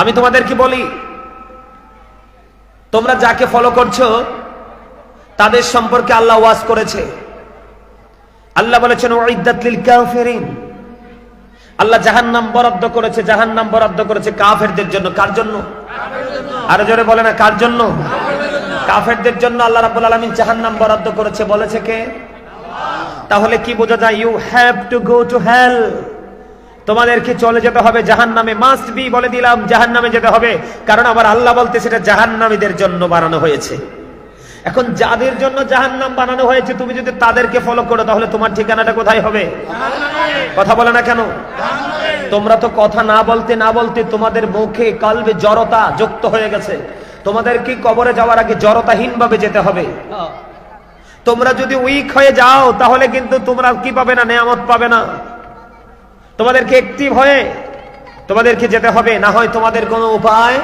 আমি তোমাদেরকে বলি? তোমরা যাকে ফলো করছ, তাদের সম্পর্কে আল্লাহ ওয়াজ করেছে। আল্লাহ বলেছেন আল্লাহ জাহান্নাম বরাদ্দ করেছে, জাহান্নাম বরাদ্দ করেছে কাফেরদের জন্য। কার জন্য? আরও জোরে বলে না, কার জন্য? কাফেরদের জন্য আল্লাহ রাব্বুল আলামিন জাহান্নাম বরাদ্দ করেছে। বলেছে কে? তাহলে কি বোঝা যায়? You have to go to hell তোমাদেরকে চলে যেতে হবে জাহান্নামে মাস্ট বি বলে দিলাম, জাহান্নামে যেতে হবে। কারণ আবার আল্লাহ বলতে সেটা জাহান্নামীদের জন্য বানানো হয়েছে। এখন যাদের জন্য জাহান্নাম বানানো হয়েছে, তুমি যদি তাদেরকে ফলো করো, তাহলে তোমার ঠিকানাটা কোথায় হবে? কথা বলে না কেন? তোমরা তো কথা না বলতে না বলতে তোমাদের মুখে, কালবে জড়তা যুক্ত হয়ে গেছে। তোমাদের কি কবরে যাওয়ার আগে জড়তাহীন ভাবে যেতে হবে। তোমরা যদি উইক হয়ে যাও, তাহলে কিন্তু তোমরা কি পাবে না, নেয়ামত পাবে না। তোমাদেরকে অ্যাক্টিভ হয়ে তোমাদেরকে যেতে হবে, না হয় তোমাদের কোনো উপায়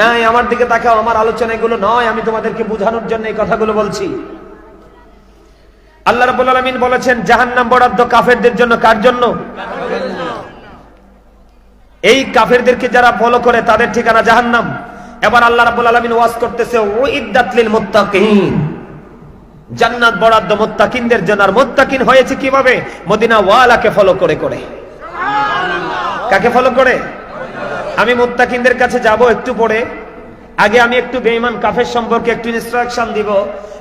নাই। আমার দিকে তাকাও, আমার আলোচনা এগুলো নয়, আমি তোমাদেরকে বোঝানোর জন্য এই কথাগুলো বলছি। আল্লাহ রাব্বুল আলামিন বলেছেন, জাহান্নাম বরাদ্দ কাফেরদের জন্য কার জন্য? এই কাফেরদেরকে যারা ফলো করে, তাদের ঠিকানা জাহান্নাম। এবার আল্লাহ রাব্বুল আলামিন ওয়াজ করতেছে, উইদ্দাত লিল মুত্তাকিন। জান্নাত বরাদ্দ মুত্তাকিনদের জন্য, আর মুত্তাকিন হয়েছে কীভাবে? মদিনা ওয়ালাকে ফলো করে করে। কাকে ফলো করে? আমি মুত্তাকিনদের কাছে যাব একটু পরে। আগে আমি একটু বেঈমান কাফের সম্পর্কে একটু ইনস্ট্রাকশন দিব।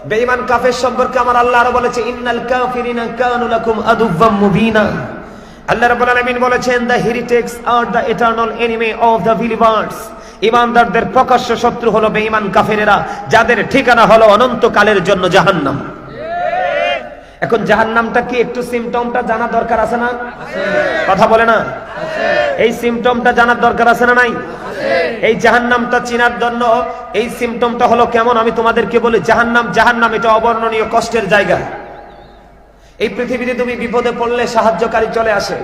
বেঈমান কাফের সম্পর্কে আমার আল্লাহ আরও বলেছে, ইন্নাল কাফিরিনা কানু লাকুম আদুওয়াম মুবিনা। আল্লাহ রাব্বুল আলামিন বলেছেন the heretics R the eternal enemy of the believers ইমানদারদের প্রকাশ্য শত্রু হলো বেঈমান কাফেরেরা, যাদের ঠিকানা হলো অনন্তকালের জন্য জাহান্নাম। এখন জাহান্নামটা কি, একটু সিমটমটা জানা দরকার আছে না? কথা বলে না? এই সিমটমটা জানার দরকার আছে না নাই? এই জাহান্নামটা চিনার জন্য এই সিমটমটা হলো কেমন? আমি তোমাদেরকে বলি, জাহান্নাম জাহান্নাম, এটা অবর্ণনীয় কষ্টের জায়গা। এই পৃথিবীতে তুমি বিপদে পড়লে সাহায্যকারী চলে আসে।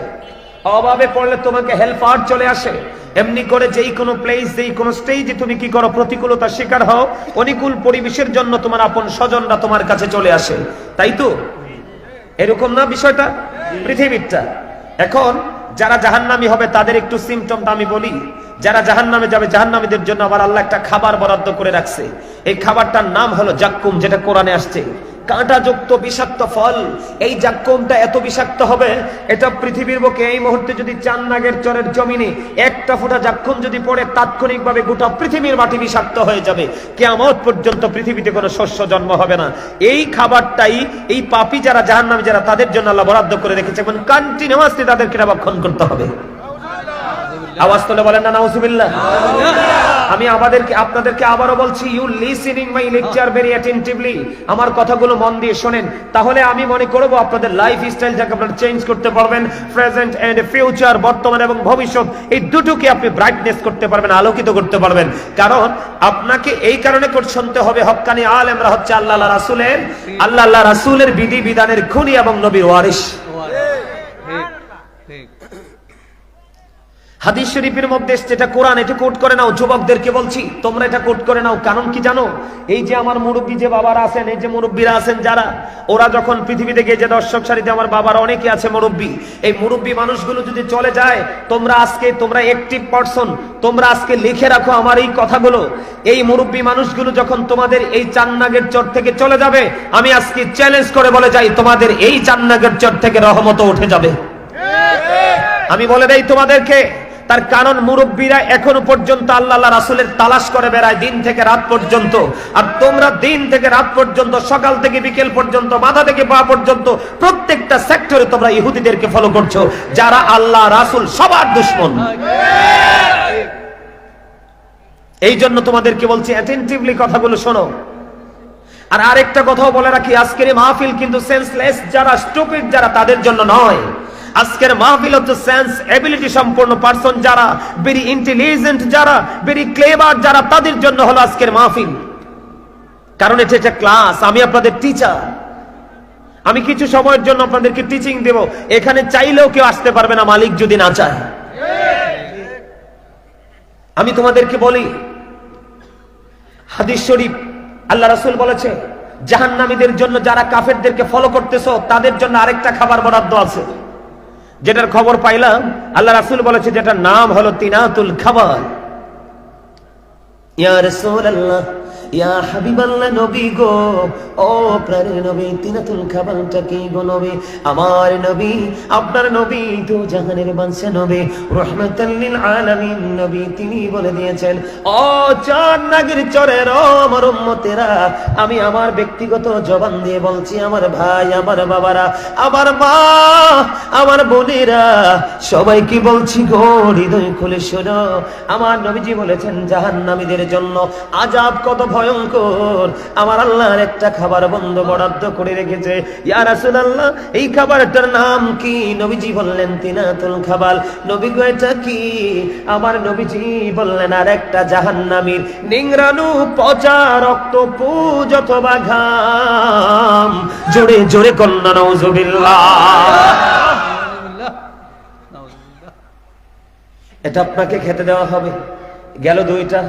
অভাবে পড়লে তোমাকে হেল্পার চলে আসে। এমনি করে যেই কোনো প্লেস যেই কোনো স্টেজে তুমি কি করো? প্রতিকূলতা শিকার হও। অনুকূল পরিবেশের জন্য তোমার আপন স্বজনরা তোমার কাছে চলে আসে। তাই তো? এরকম না বিষয়টা? পৃথিবীরটা। এখন যারা জাহান্নামী হবে, তাদের একটু সিমটমটা আমি বলি। যারা জাহান্নামে যাবে, জাহান্নামীদের জন্য আবার আল্লাহ একটা খাবার বরাদ্দ করে রাখছে। এই খাবারটার নাম হলো জাক্কুম, যেটা কোরআনে আসছে। কাঁটাযুক্ত বিষাক্ত ফল, এই জাক্কুমটা এত বিষাক্ত হবে, এটা পৃথিবীর বুকে এই মুহূর্তে যদি চান্নাগের চরের জমিনে একটা ফোঁটা জাক্কুম যদি পড়ে, তাৎক্ষণিকভাবে গোটা পৃথিবীর মাটি বিষাক্ত হয়ে যাবে। কেয়ামত পর্যন্ত পৃথিবীতে কোনো শস্য জন্ম হবে না। এই খাবারটাই, এই পাপি যারা জাহান্নামী যারা, তাদের জন্য আল্লাহ বরাদ্দ করে রেখেছে এবং কন্টিনিউয়াসলি তাদেরকে এটা ভক্ষণ করতে হবে। আওয়াজ তোলে বলেন না, নাউজুবিল্লাহ। আমি আমাদেরকে, আপনাদেরকে আবারও বলছি you listening my lecture very attentively আমার কথাগুলো মন দিয়ে শোনেন। তাহলে আমি মনে করব আপনাদের লাইফ স্টাইল যাকে আপনারা চেঞ্জ করতে পারবেন প্রেজেন্ট এন্ড ফিউচার বর্তমান এবং ভবিষ্যৎ, এই দুটোকে আপনি ব্রাইটনেস করতে পারবেন, আলোকিত করতে পারবেন। কারণ আপনাকে এই কারণে করে শুনতে হবে, হক্কানি আলেমরা হচ্ছে আল্লাহ রাসূলের আল্লাহ রাসূলের বিধি বিধানের খুনি এবং নবীর ওয়ারিশ। হাদিস শরীফের মধ্যে এটা কোরআন, এটা কোট করে নাও, যুবকদেরকে বলছি, তোমরা এটা কোট করে নাও, কারণ কি জানো? এই যে আমার মুরব্বী যে বাবারা আছেন, এই যে মুরব্বীরা আছেন যারা, ওরা যখন পৃথিবী থেকে যে দর্শক সারিতে আমার বাবার অনেকে আছে মুরব্বী, এই মুরব্বী মানুষগুলো যদি চলে যায়, তোমরা আজকে, তোমরা একটিভ পারসন তোমরা আজকে লিখে রাখো আমার এই কথাগুলো। এই মুরব্বী মানুষগুলো যখন তোমাদের এই চান্নাগের চর থেকে চলে যাবে, আমি আজকে চ্যালেঞ্জ করে বলে যাই, তোমাদের এই চান্নাগের চর থেকে রহমত উঠে যাবে। আমি বলে দেই তোমাদেরকে তার কারণ মুরব্বীরা এখনও পর্যন্ত আল্লাহ রাসুলের তালাশ করে বেড়ায় দিন থেকে রাত পর্যন্ত। আর তোমরা দিন থেকে রাত পর্যন্ত, সকাল থেকে বিকেল পর্যন্ত মাথা থেকে পা পর্যন্ত, প্রত্যেকটা সেক্টরে তোমরা ইহুদিদেরকে ফলো করছ, যারা আল্লাহ রাসুল সবার দুশ্মন। এই জন্য তোমাদেরকে বলছি অ্যাটেন্টিভলি কথাগুলো শোনো। আর আরেকটা কথাও বলে রাখি, আজকের মাহফিল কিন্তু সেন্সলেস যারা স্টুপিড যারা তাদের জন্য নয়। আজকের মাহফিল হচ্ছে সেন্স এবিলিটি সম্পন্ন পার্সন যারা ভেরি ইন্টেলিজেন্ট যারা ভেরি ক্লেভার যারা, তাদের জন্য হলো আজকের মাহফিল। কারণ এটা একটা ক্লাস আমি আপনাদের টিচার আমি কিছু সময়ের জন্য আপনাদেরকে টিচিং দেব। এখানে চাইলেও কেউ আসতে পারবে না, মালিক যদি না চায়। আমি তোমাদেরকে বলি, হাদিস শরীফ, আল্লাহ রাসূল বলেছে, জাহান্নামীদের জন্য যারা কাফেরদেরকে ফলো করতেছো, তাদের জন্য আরেকটা খাবার বরাদ্দ আছে। যেটার খবর পাইলাম আল্লাহ রাসুল বলেছে যেটার নাম হলো তিনাতুল খাবার। ইয়া রাসূলুল্লাহ ইয়া হাবিবাল্লাহ নবী গো, ও প্রাণের নবী, তিনাতুল কি গো নবী? আমার নবী, আপনার নবী তো জাহানের নবী। রহমাতাল লিল আলামিন নবী, তিনি বলে দিয়েছেন, ও চার নাগের চরের আমার উম্মতেরা, আমি আমার ব্যক্তিগত জবান দিয়ে বলছি, আমার ভাই, আমার বাবারা, আমার মা, আমার বোনেরা, সবাই কি বলছি গো? হৃদয় খুলে শোনো। আমার নবীজি বলেছেন, জাহান্নামীদের জন্য আজাব কত ভয়ঙ্কর। আমার আল্লাহর একটা খাবার বন্ধ বরাদ্দ করে রেখেছে। ইয়া রাসূলুল্লাহ, এই খাবারটার নাম কি? নবীজি বললেন, তিনাতুল খাবাল। নবী গো কি? আমার নবীজি বললেন আর একটা জাহান্নামীর। নিংরানু পচা রক্ত পুজ অথবা ঘাম। জোরে জোরে কন্যা নওজুবিল্লাহ এটা আপনাকে খেতে দেওয়া হবে। গেল দুইটা।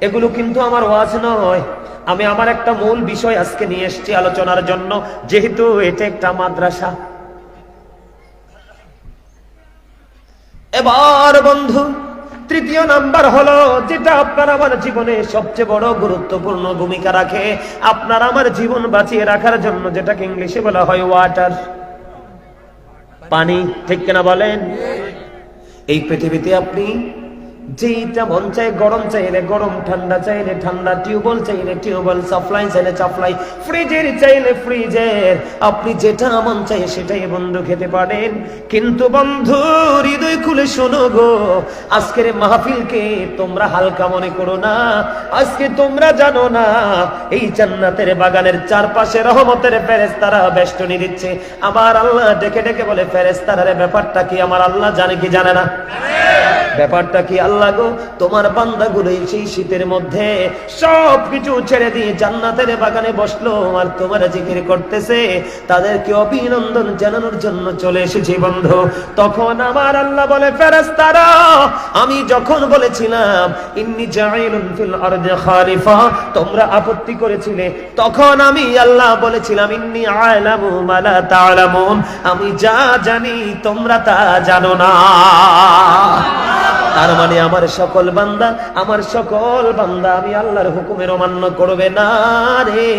এগুলো কিন্তু আমার ওয়াজ নয়। আমি আমার একটা মূল বিষয় আজকে নিয়ে এসেছি আলোচনার জন্য, যেহেতু এটা একটা মাদ্রাসা। এবার বন্ধু, তৃতীয় নাম্বার হলো, যেটা আপনার আমার জীবনে সবচেয়ে বড় গুরুত্বপূর্ণ ভূমিকা রাখে, আপনার আমার জীবন বাঁচিয়ে রাখার জন্য যেটাকে ইংলিশে বলা হয় ওয়াটার। পানি, ঠিক কিনা বলেন? এই পৃথিবীতে আপনি যেইটা মন চাই গরম চাইলে গরম, ঠান্ডা চাইলে ঠান্ডা, টিউবওয়েল চাইলে টিউবওয়েল, সাপ্লাই চাইলে সাপ্লাই, ফ্রিজের চাইলে ফ্রিজের, আপনি যেটা মন চাই সেটাই বন্ধু খেতে পারেন। কিন্তু বন্ধু, হৃদয় খুলে শোনো গো, আজকের মাহফিলকে তোমরা হালকা মনে করো না, আজকে তোমরা জানো না, এই জান্নাতের বাগানের চারপাশে রহমতের ফেরেস্তারা বেষ্টনী দিচ্ছে। আমার আল্লাহ ডেকে ডেকে বলে ফেরেস্তারা ব্যাপারটা কি আমার আল্লাহ জানে কি জানে না? ব্যাপারটা কি আল্লাহ গো? তোমার বান্দাগুলো এই সেই শীতের মধ্যে সব কিছু ছেড়ে দিয়ে জান্নাতের বাগানে বসল আর তোমার জিকির করতেছে, তাদেরকে অভিনন্দন জানানোর জন্য চলে এসেছি বন্ধু। তখন আমার আল্লাহ বলে, ফেরেশতারা, আমি যখন বলেছিলাম, ইন্নি ফিল আরদি তোমরা আপত্তি করেছিলে, তখন আমি আল্লাহ বলেছিলাম, ইন্নি আলামু আমি যা জানি তোমরা তা জানো না। তার মানে আমার সকল বান্দা, আমার সকল বান্দা, আমি আল্লাহর হুকুমের অমান্য করবে না রে।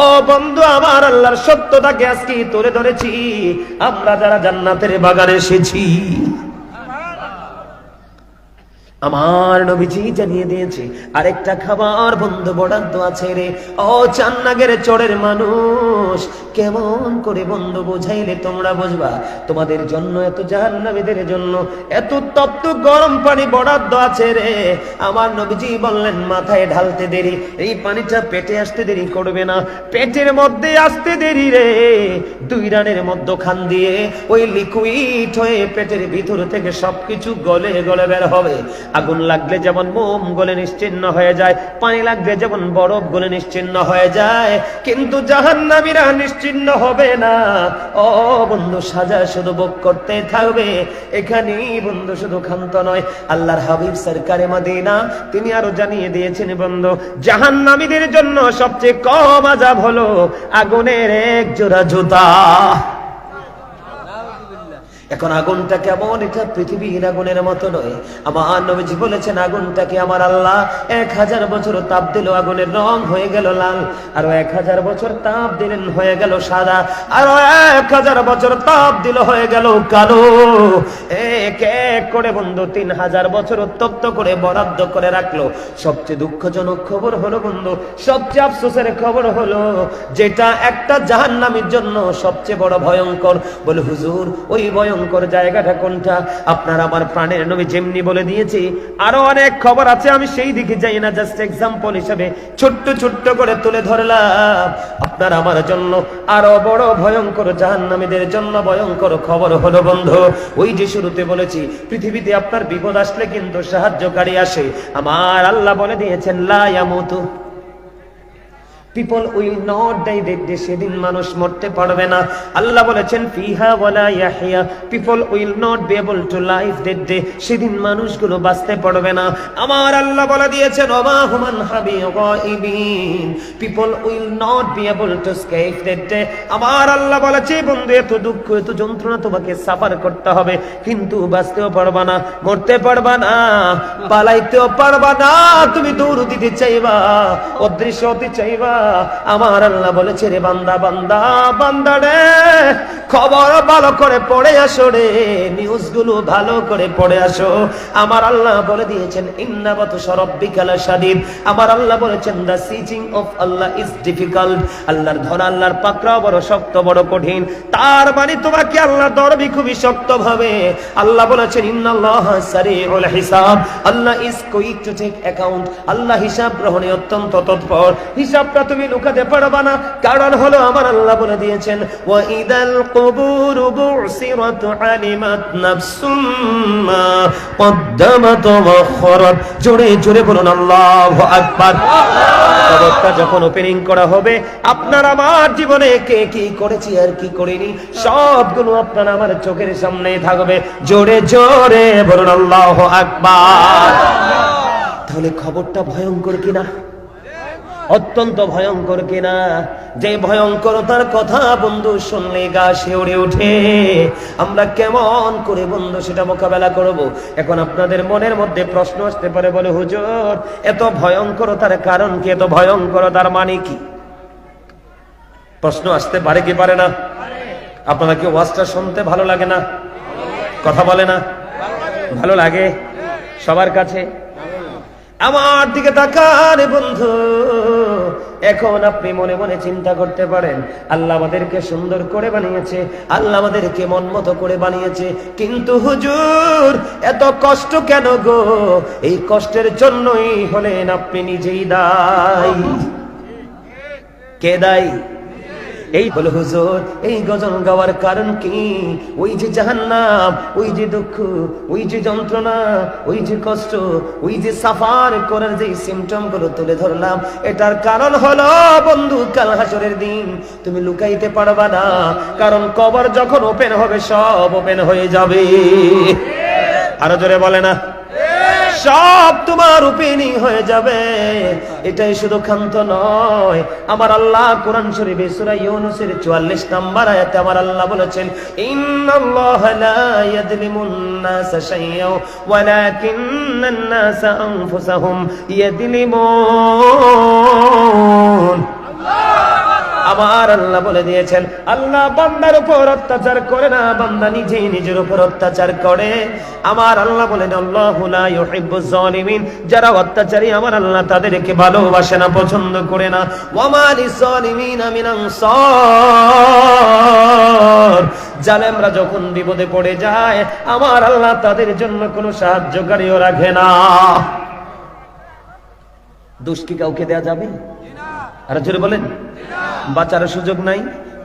ও বন্ধু, আমার আল্লাহর সত্যটাকে আজকে তুলে ধরেছি। আমরা যারা জান্নাতের বাগানে এসেছি আমার নবীজি জানিয়ে দিয়েছে, আরেকটা খাবার বন্ধু বরাদ্দ আছে রে। ও চান্নাগের চোরের মানুষ, কেমন করে বন্ধু বোঝাইলে তোমরা বুঝবা? তোমাদের জন্য এত জাহান্নামীদের জন্য এত তপ্ত গরম পানি বরাদ্দ আছে রে। আমার নবীজি বললেন, মাথায় ঢালতে দেরি, এই পানিটা পেটে আসতে দেরি করবে না। পেটের মধ্যে আসতে দেরি রে। দুই রানের মধ্য খান দিয়ে ওই লিকুইড হয়ে পেটের ভিতর থেকে সবকিছু গলে গলে বের হবে। আগুন লাগলে যেমন মোম গলে নিশ্চিন্ন হয়ে যায়, পানি লাগলে যেমন বরফ গলে নিশ্চিন্ন হয়ে যায়, কিন্তু জাহান্নামীরা নিশ্চিন্ন হবে না। ও বন্ধু, সাজা শুধু ভোগ করতে থাকবে, এখানেই বন্ধু শুধু ক্ষান্ত নয়। আল্লাহর হাবিব সরকারে মাদিনা, তিনি আরও জানিয়ে দিয়েছেন, বন্ধু, জাহান্নামীদের জন্য সবচেয়ে কম আজাব হলো আগুনের এক জোড়া জুতা। এখন আগুনটা কেমন? এটা পৃথিবীর আগুনের মতো নয়। আমার নবীজি বলেছেন, আগুনটাকে আমার আল্লাহ এক হাজার বছর তাপ দিল, আগুনের রং হয়ে গেল লাল, আরও এক হাজার বছর তাপ দিলেন, হয়ে গেল সাদা, আরও এক হাজার বছর তাপ দিল, হয়ে গেল কালো। এক এক করে বন্ধু, তিন হাজার বছর উত্তপ্ত করে বরাদ্দ করে রাখল। সবচেয়ে দুঃখজনক খবর হলো বন্ধু, সবচেয়ে আফসোসের খবর হলো, যেটা একটা জাহান্নামীর জন্য সবচেয়ে বড় ভয়ঙ্কর। বলে, হুজুর, ওই ভয়ঙ্কর জায়গাটা কোনটা? আপনার আমার প্রাণের নবী যেমনি বলে দিয়েছি। আরও অনেক খবর আছে, আমি সেই দিকে যাই না জাস্ট এক্সাম্পল হিসেবে ছোট্ট ছোট্ট করে তুলে ধরলাম। আপনার আমার জন্য আরও বড় ভয়ঙ্কর জাহান্নামীদের জন্য ভয়ঙ্কর খবর হলো, বন্ধু, ওই যে শুরুতে বলেছি, পৃথিবীতে আপনার বিপদ আসলে কিন্তু সাহায্যকারী আসে। আমার আল্লাহ বলে দিয়েছেন, লা ইয়ামুতু। পিপল উইল নট ডাই সেদিন মানুষ মরতে পারবে না। আল্লাহ বলেছেন, ফিহা ওয়ালা Yahya. People will not be able to life dead day সেদিন মানুষগুলো বাঁচতে পারবে না। আমার আল্লাহ বলে দিয়েছেন, ওমা হুমান হাবি গাইবিন people will not be able to escape dead day আমার আল্লাহ বলেছে বন্ধু, এত দুঃখ, এত যন্ত্রণা তোমাকে সাফার করতে হবে। কিন্তু বাঁচতেও পারবা না, মরতে পারবা না, পালাইতেও পারবা না। তুমি দৌড় দিতে চাইবা, অদৃশ্য হতে চাইবা আমার আল্লাহ বলেছে রে বান্দা বান্দা বান্দা রে, খবর ভালো করে পড়ে আসো রে নিউজগুলো ভালো করে পড়ে আসো। আমার আল্লাহ বলে দিয়েছেন ইন্নাবাত সরব্বিকালা সাদিদ আমার আল্লাহ বলেছেন the seizing of Allah is difficult আল্লাহর ধরা আল্লাহর পাকড়াও বড় শক্ত, বড় কঠিন। তার মানে তোমাকে আল্লাহ দরবি খুবই শক্ত ভাবে আল্লাহ বলেছেন, ইন্নাল্লাহ সারিউল হিসাব। Allah is quick to take account আল্লাহ হিসাব গ্রহণে অত্যন্ত তৎপর। হিসাবটা তুমি লুকাতে পারবা না। কারণ হলো আমার আল্লাহ বলে দিয়েছেন ওয়া ইদাল কুবুর বুসিরাত আলিমাত নাফসুম মা কদ্দামাত ওয়া আখরাত জোরে জোরে বলুন, আল্লাহু আকবার। কবরটা যখন ওপেনিং করা হবে, আপনার আমার জীবনে কে কি করেছি আর কি করিনি, সবগুলো আপনার আমার চোখের সামনে থাকবে। জোরে জোরে বলুন, আল্লাহ আকবার। তাহলে খবরটা ভয়ঙ্কর কিনা? অত্যন্ত ভয়ঙ্কর কিনা? যে ভয়ঙ্করতার কথা বন্ধু শুনলে গা শিউরে ওঠে। আমরা কেমন করে বন্ধু সেটা মোকাবেলা করব? এখন আপনাদের মনের মধ্যে প্রশ্ন আসতে পারে, বলে, হুজুর, এত ভয়ঙ্করতার কারণ কি? এত ভয়ঙ্করতার মানে কি? প্রশ্ন আসতে পারে কি পারে না? আপনারা কি ওয়াজটা শুনতে ভালো লাগে না? কথা বলে না? ভালো লাগে? সবার কাছে? আমার দিকে তাকান বন্ধু। এখন আপনি মনে মনে চিন্তা করতে পারেন, আল্লাহ আমাদেরকে সুন্দর করে বানিয়েছে, আল্লাহ আমাদেরকে মন মতো করে বানিয়েছে, কিন্তু হুজুর, এত কষ্ট কেন গো? এই কষ্টের জন্যই হলেন আপনি নিজেই দায়। কে দায়ী? এই বলে হুজুর, এই গজল গাওয়ার কারণ কি? ওই যে জাহান্নাম, ওই যে দুঃখ, ওই যে যন্ত্রণা, ওই যে কষ্ট, ওই যে সাফার করার যে সিমটমগুলো তুলে ধরলাম, এটার কারণ হলো বন্ধু, কাল হাসরের দিন তুমি লুকাইতে পারবা না, কারণ কবর যখন ওপেন হবে, সব ওপেন হয়ে যাবে। আরও জোরে বলে না। সব তোমার ওপেনিং হয়ে যাবে। এটাই শুধু ক্ষান্ত নয়। আমার আল্লাহ কোরআন শরীফে সূরা ইউনুসের 44 নম্বর আয়াতে আমার আল্লাহ বলেছেন, ইন্নাল্লাহ লা ইয়াযলিমুন নাস শাইয়্যা ওয়ালাকিন্নান নাসা আনফুসাহুম ইয়াযলিমুন আমার আল্লাহ বলে দিয়েছেন, আল্লাহ বান্দার উপর অত্যাচার করে না, বান্দা নিজেই নিজের উপর অত্যাচার করে। আমার আল্লাহ বলেন আল্লাহু লা ইউহিব্বুজ জালিমিন যারা অত্যাচারী আমার আল্লাহ তাদেরকে ভালোবাসে না, পছন্দ করে না। ওয়ামা লিজালিমিনা মিন আনসার, জালেমরা যখন বিপদে পড়ে যায়, আমার আল্লাহ তাদের জন্য কোনো সাহায্যকারীও রাখে না। দোষ কি কাউকে দেয়া যাবে? আর জোরে বলেন। বাঁচারও সুযোগ নাই,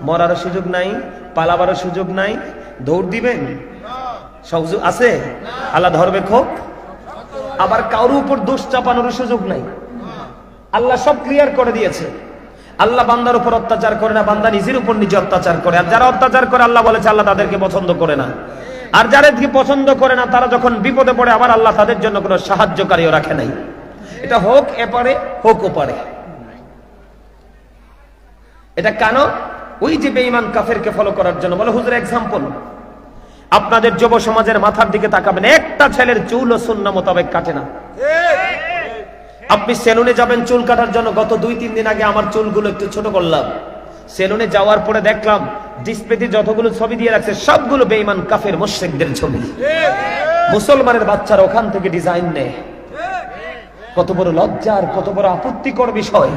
মরারও সুযোগ নাই, পালাবারও সুযোগ নাই। দৌড় দিবেন? সুযোগ আছে? আল্লাহ ধরবে খোক আবার কারোর উপর দোষ চাপানোর সুযোগ নাই। আল্লাহ সব ক্লিয়ার করে দিয়েছে। আল্লাহ বান্দার উপর অত্যাচার করে না, বান্দা নিজের উপর নিজে অত্যাচার করে। আর যারা অত্যাচার করে, আল্লাহ বলেছে আল্লাহ তাদেরকে পছন্দ করে না। আর যাদেরকে পছন্দ করে না, তারা যখন বিপদে পড়ে, আবার আল্লাহ তাদের জন্য কোনো সাহায্যকারীও রাখে নাই। এটা হোক এপারে হোক ওপারে এটা কেন? ওই যে বেঈমান কাফেরকে ফলো করার জন্য। বলে, হুজুর এক্সাম্পল আপনাদের যুব সমাজের মাথার দিকে তাকাবেন। একটা ছেলের চুল ও শূন্য মোতাবেক কাটে না। আপনি সেলুনে যাবেন চুল কাটার জন্য। গত দুই, তিন দিন আগে আমার চুলগুলো একটু ছোট করলাম। সেলুনে যাওয়ার পরে দেখলাম, ডিসপ্লেতে যতগুলো ছবি দিয়ে রাখছে, সবগুলো বেঈমান কাফের মোশেকদের ছবি। মুসলমানের বাচ্চারা ওখান থেকে ডিজাইন নেয়। কত বড় লজ্জার কত বড় আপত্তিকর বিষয়।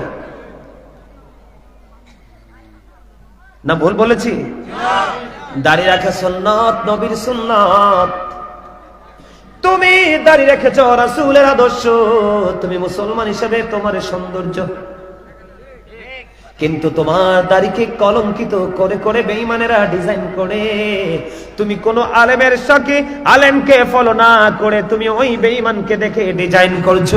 না ভুল বলেছি? দাঁড়িয়ে রাখে সন্ন্যত নবীর সুন্নত। তুমি দাঁড়িয়ে রেখেছ রাসুলের আদর্শ। তুমি মুসলমান হিসেবে তোমার সৌন্দর্য কিন্তু তোমার দাড়িকে কলঙ্কিত করে করে বেঈমানেরা ডিজাইন করে। তুমি কোন আলেমের সাথে আলেমকে ফলো না করে তুমি ওই বেঈমানকে দেখে ডিজাইন করছ।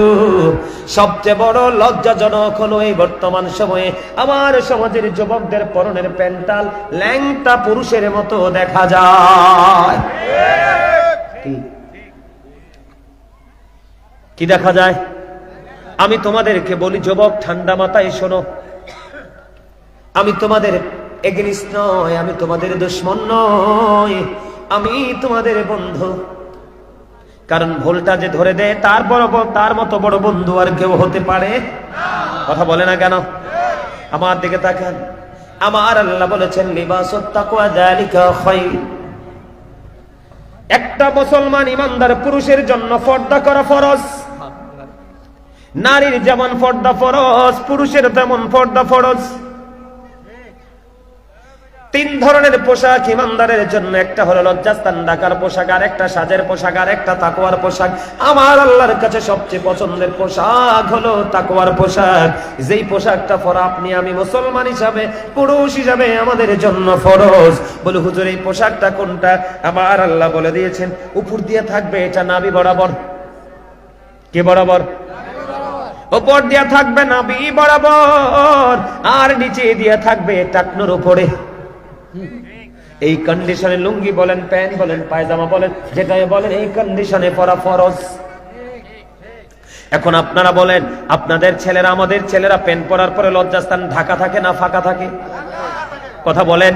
সবচেয়ে বড় লজ্জাজনক হলো এই বর্তমান সময়ে আমার সমাজের যুবকদের পরনের প্যান্টাল ল্যাংটা পুরুষের মতো দেখা যায়? কি দেখা যায়? আমি তোমাদেরকে বলি, যুবক, ঠান্ডা মাথায় শোনো। আমি তোমাদের এগেনিস্ট নয় আমি তোমাদের দুশ্মন নয় আমি তোমাদের বন্ধু। কারণ ভুলটা যে ধরে দেয়, তার বড় তার মতো বড় বন্ধু আর কেউ হতে পারে? কথা বলে না কেন? আমার দিকে তাকান। আমার আল্লাহ বলেছেন, লিবাস একটা মুসলমান ইমানদার পুরুষের জন্য পর্দা করা ফরজ। নারীর যেমন পর্দা ফরজ, পুরুষের তেমন পর্দা ফরজ। তিন ধরনের পোশাক ইমানদারের জন্য, একটা হলো লজ্জাস্থান ডাকার পোশাক আর একটা সাজের পোশাক আর একটা তাকওয়ার পোশাক। আমার আল্লাহর কাছে সবচেয়ে পছন্দের পোশাক হলো তাকওয়ার পোশাক। যেই পোশাকটা পরা আপনি আমি মুসলমান হিসাবে, পুরুষ হিসাবে আমাদের জন্য ফরজ। বলে, হুজুর, এই পোশাকটা কোনটা? আমার আল্লাহ বলে দিয়েছেন, উপর দিয়ে থাকবে, এটা নাবি বরাবর। কে বরাবর? ওপর দিয়ে থাকবে নাবি বরাবর, আর নিচে দিয়ে থাকবে টাকনোর উপরে। এই কন্ডিশনে লুঙ্গি বলেন, প্যান্ট বলেন, পায়জামা বলেন, যেটাই বলেন, এই কন্ডিশনে পরা ফরজ। এখন আপনারা বলেন, আপনাদের ছেলেরা, আমাদের ছেলেরা প্যান্ট পরার পরে লজ্জাস্থান ঢাকা থাকে না ফাঁকা থাকে? কথা বলেন।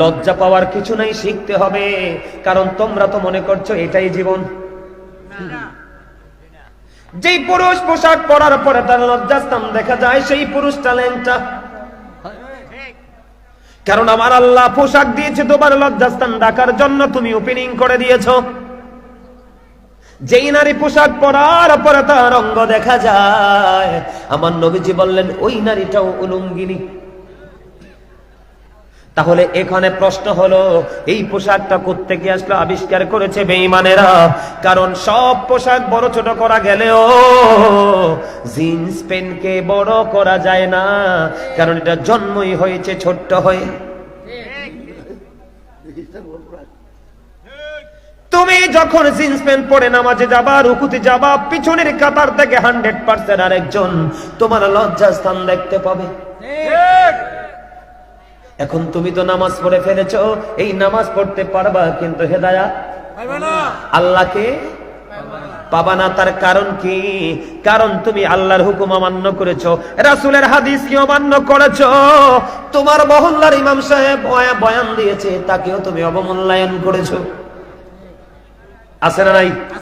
লজ্জা পাওয়ার কিছু নাই, শিখতে হবে। কারণ তোমরা তো মনে করছ এটাই জীবন। যেই পুরুষ পোশাক পরার পরে তার লজ্জাস্থান দেখা যায়, সেই পুরুষটা ল্যাংটা কারণ আমার আল্লাহ পোশাক দিয়েছে তোমার লজ্জাস্থান ডাকার জন্য তুমি ওপেনিং করে দিয়েছ। যেই নারী পোশাক পরার পরে তার অঙ্গ দেখা যায়। আমার নবীজি বললেন, ওই নারীটাও উলঙ্গিনী। তাহলে এখানে প্রশ্ন হলো, এই পোশাকটা কোত্থেকে আসলো? আবিষ্কার করেছে বেঈমানেরা। কারণ সব পোশাক বড় ছোট করা গেলেও জিন্স প্যান্টকে বড় করা যায় না। কারণ এটা জন্মই হয়েছে ছোট্ট হয়ে। তুমি যখন জিন্স প্যান্ট পরে নামাজে যাবা, রুকুতে যাবা, পিছনের কাতার থেকে হান্ড্রেড পার্সেন্ট আরেকজন তোমার লজ্জাস্থান দেখতে পাবে। এখন তুমি তো নামাজ পড়ে ফেলেছো এই নামাজ পড়তে পারবা কিন্তু হেদায়া আল্লাহকে? পাবা না তার কারণ কি? কারণ তুমি আল্লাহর হুকুম অমান্য করেছ রাসুলের হাদিস কি অমান্য করেছ। তোমার মহল্লার ইমাম সাহেব বয়ান দিয়েছে তাকেও তুমি অবমূল্যায়ন করেছ। আছে না নাই?